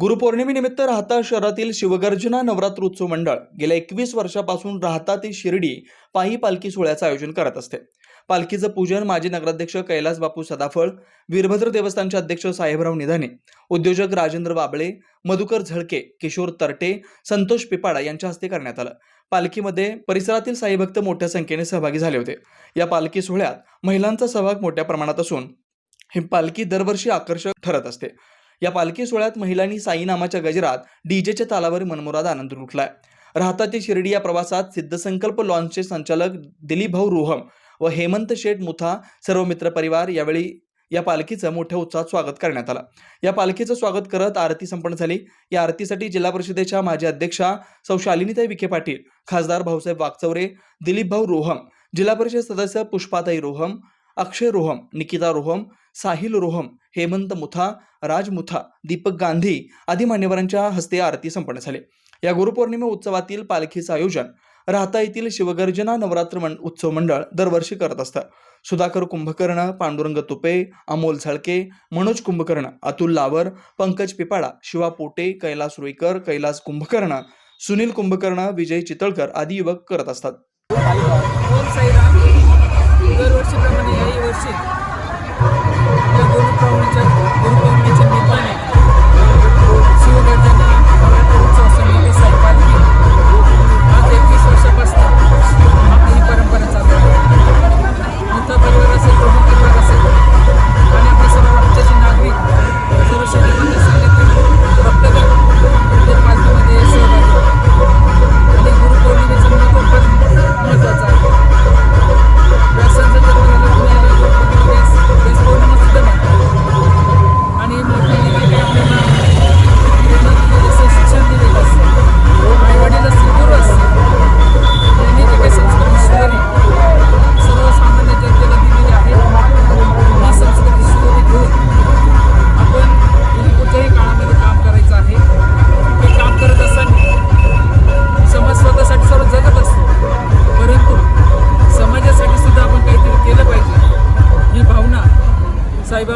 गुरुपौर्णिमेनिमित्त राहता शहरातील शिवगर्जना नवरात्र उत्सव मंडळ गेल्या एकवीस वर्षापासून राहता ते शिर्डी पायी पालखी सोहळ्याचं आयोजन करत असते. पालखीचं पूजन माजी नगराध्यक्ष कैलास बापू सदाफळ वीरभद्र देवस्थानचे अध्यक्ष साहेबराव निधाने उद्योजक राजेंद्र बाबळे मधुकर झळके किशोर तरटे संतोष पिपाडा यांच्या हस्ते करण्यात आलं. पालखीमध्ये परिसरातील साई भक्त मोठ्या संख्येने सहभागी झाले होते. या पालखी सोहळ्यात महिलांचा सहभाग मोठ्या प्रमाणात असून ही पालखी दरवर्षी आकर्षक ठरत असते. या पालखी सोहळ्यात महिलांनी साईनामाच्या गजरात डीजेच्या तालावर मनमुराद आनंद लुटलाय. राहता ते शिर्डी या प्रवासात सिद्धसंकल्प लॉन्चचे संचालक दिलीप भाऊ रोहम व हेमंत शेठ मुथा सर्व मित्र परिवार यावेळी या पालखीचं मोठ्या उत्साहात स्वागत करण्यात आलं. या पालखीचं स्वागत करत आरती संपन्न झाली. या आरतीसाठी जिल्हा परिषदेच्या माजी अध्यक्षा सौ शालिनीताई विखे पाटील खासदार भाऊसाहेब वागचौरे दिलीप भाऊ रोहम जिल्हा परिषद सदस्य पुष्पाताई रोहम अक्षय रोहम निकिता रोहम साहिल रोहम हेमंत मुथा राज मुथा दीपक गांधी आदी मान्यवरांच्या हस्ते आरती संपन्न झाली. या गुरुपौर्णिमा उत्सवातील पालखीचं आयोजन राहता येथील शिवगर्जना नवरात्र मं- उत्सव मंडळ दरवर्षी करत असतं. सुधाकर कुंभकर्ण पांडुरंग तुपे अमोल झळके मनोज कुंभकर्ण अतुल लावर पंकज पिपाडा शिवा पोटे कैलास रुईकर कैलास कुंभकर्ण सुनील कुंभकर्ण विजय चितळकर आदी युवक करत असतात. या गुरुपौर्णिमेच्या गुरुपौर्णिमेच्या निमित्ताने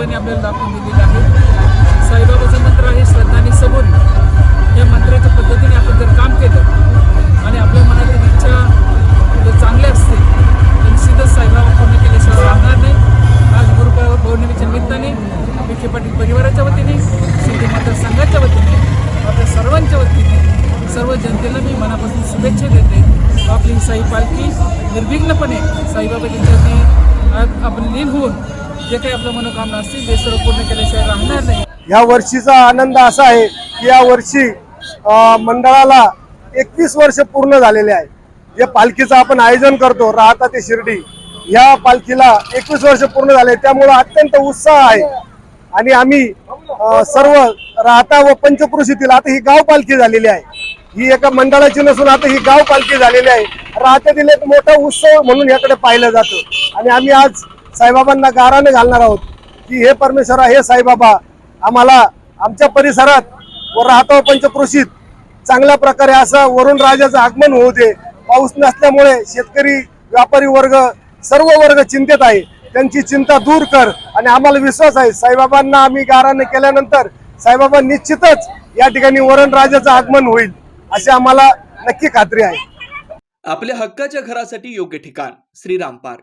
साहेबांनी आपल्याला दाखवून दिलेली आहे. साईबाबाचं मंत्र आहे श्रद्धा आणि सबोध या मंत्राच्या पद्धतीने आपण जर काम केलं आणि आपल्या मनातील इच्छा जर चांगल्या असतील तर निश्चितच साईबाबा पूर्ण केल्याशिवाय राहणार नाही. आज गुरु पौर्णिमेच्या निमित्ताने विखे पाटील परिवाराच्या वतीने शिंदे मतदारसंघाच्या वतीने आपल्या सर्वांच्या वतीने सर्व जनतेला मी मनापासून शुभेच्छा देते. आपली साई पालखी निर्विघ्नपणे साईबाबा यांच्यावरती आपण लीन होऊन जे काही आपलं मनोकामना असतील ते सर्व पूर्ण केल्याशिवाय राहणार नाही. या वर्षीचा आनंद असा आहे की या वर्षी मंडळाला एकवीस वर्ष पूर्ण झालेले आहे. जे पालखीचं आपण आयोजन करतो राहता ते शिर्डी या पालखीला एकवीस वर्ष पूर्ण झाले. त्यामुळं अत्यंत उत्साह आहे. आणि आम्ही सर्व राहता व पंचक्रोशीतील आता ही गाव पालखी झालेली आहे. ही एका मंडळाची नसून आता ही गाव पालखी झालेली आहे. राहत्यातील एक मोठा उत्सव म्हणून याकडे पाहिलं जातं. आणि आम्ही आज साईबाबांना गाराने घालणार आहोत. की हे परमेश्वरा हे साईबाबा. आम्हाला आमच्या परिसरात व राहतो पंचक्रोशीत. चांगल्या प्रकारे असं वरुण राजाचं आगमन होऊ दे. पाऊस नसल्यामुळे शेतकरी व्यापारी वर्ग सर्व वर्ग चिंतेत आहे. त्यांची चिंता दूर कर आणि आम्हाला विश्वास आहे साईबाबांना आम्ही गाराने केल्यानंतर साईबाबा निश्चितच या ठिकाणी वरण राजाचं आगमन होईल अशी आम्हाला नक्की खात्री आहे. आपल्या हक्काच्या घरासाठी योग्य ठिकाण श्रीराम पार्क